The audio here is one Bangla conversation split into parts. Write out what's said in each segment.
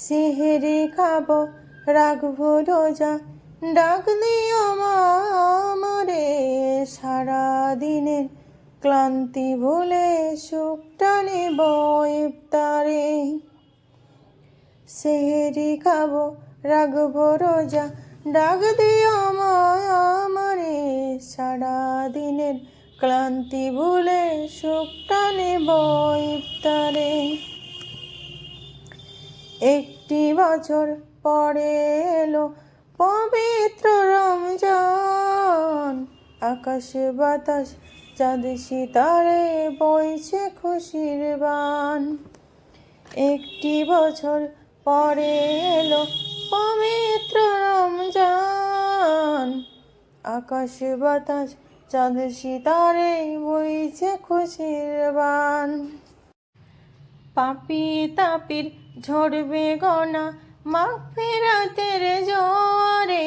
সেহেরে খাব, রাখব রোজা। ডাক দিও মা আমারে সারা দিনের ক্লান্তি ভুলে সুখটা নেব ইফতারে সেহেরি খাব, রাখব রোজা। ডাক দিও আমারে সারা দিনের ক্লান্তি ভুলে সুখটা নেব ইফতারে একটি বছর পরে এলো পবিত্র রমজান। আকাশ বাতাস, চাঁদ সিতারে বইছে খুশির বান। একটি বছর পরে এলো পবিত্র রমজান। আকাশ বাতাস, চাঁদ সিতারে বইছে খুশির বান। পাপি তাপির ঝরবে গনা মাঘ ফেরাতের জোয়ারে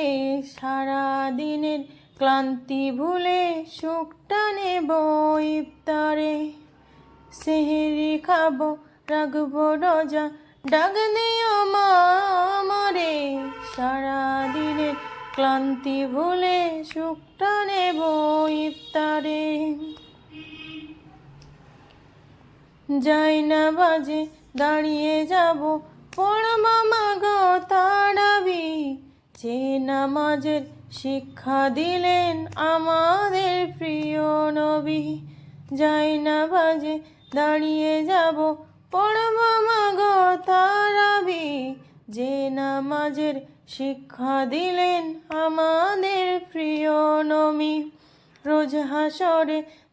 সারা দিনের ক্লান্তি ভুলে সুখটা নেব ইফতারে সেহেরি খাব, রাখব রোজা, ডাক দিও মা আমারে। সারা দিনের ক্লান্তি ভুলে সুখটা নেব ইফতারে যাই না বাজে, দাঁড়িয়ে যাব। পড়ব মাগো তারাবি, যে নামাজের শিক্ষা দিলেন আমাদের প্রিয় নবী। যাই না বাজে, দাঁড়িয়ে যাব। পড়ব মাগো তারাবি, যে নামাজের শিক্ষা দিলেন আমাদের প্রিয় নবী। রোজ হাসরে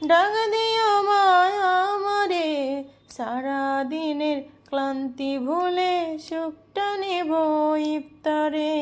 ডাক দিও আমারে সারা দিনের ক্লান্তি ভুলে সুখটা নেব ইফতারে।